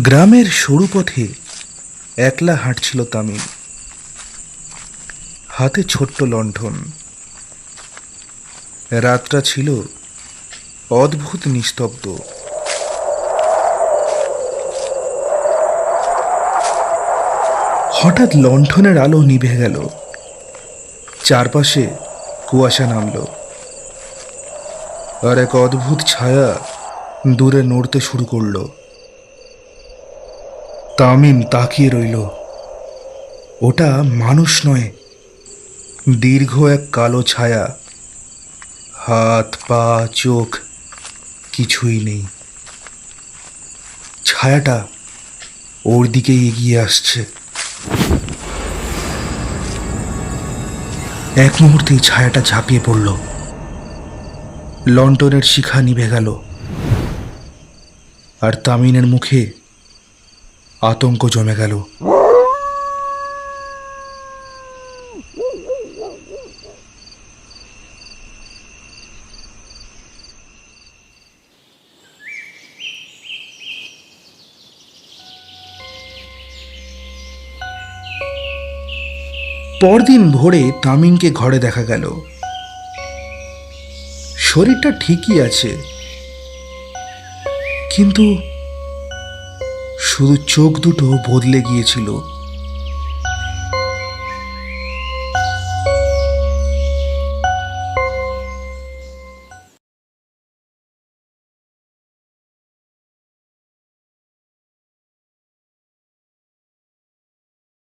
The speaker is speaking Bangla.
গ্রামের সরু পথে একলা হাঁটছিল তামিম। হাতে ছোট্ট লণ্ঠন। রাতটা ছিল অদ্ভুত নিস্তব্ধ। হঠাৎ লণ্ঠনের আলো নিভে গেল। চারপাশে কুয়াশা নামল। আর এক অদ্ভুত ছায়া দূরে নড়তে শুরু করল। তামিম তাকিয়ে রইল। ওটা মানুষ নয়, দীর্ঘ এক কালো ছায়া। হাত, পা, চোখ কিছুই নেই। ছায়াটা ওর দিকেই এগিয়ে আসছে। এক মুহূর্তেই ছায়াটা ঝাঁপিয়ে পড়ল। লন্ডনের শিখা নিভে গেল। আর তামিনের মুখে আতঙ্ক জমে গেল। পরদিন ভোরে তামিমকে ঘরে দেখা গেল। শরীরটা ঠিকই আছে। কিন্তু শুধু চোখ দুটো বদলে গিয়েছিল।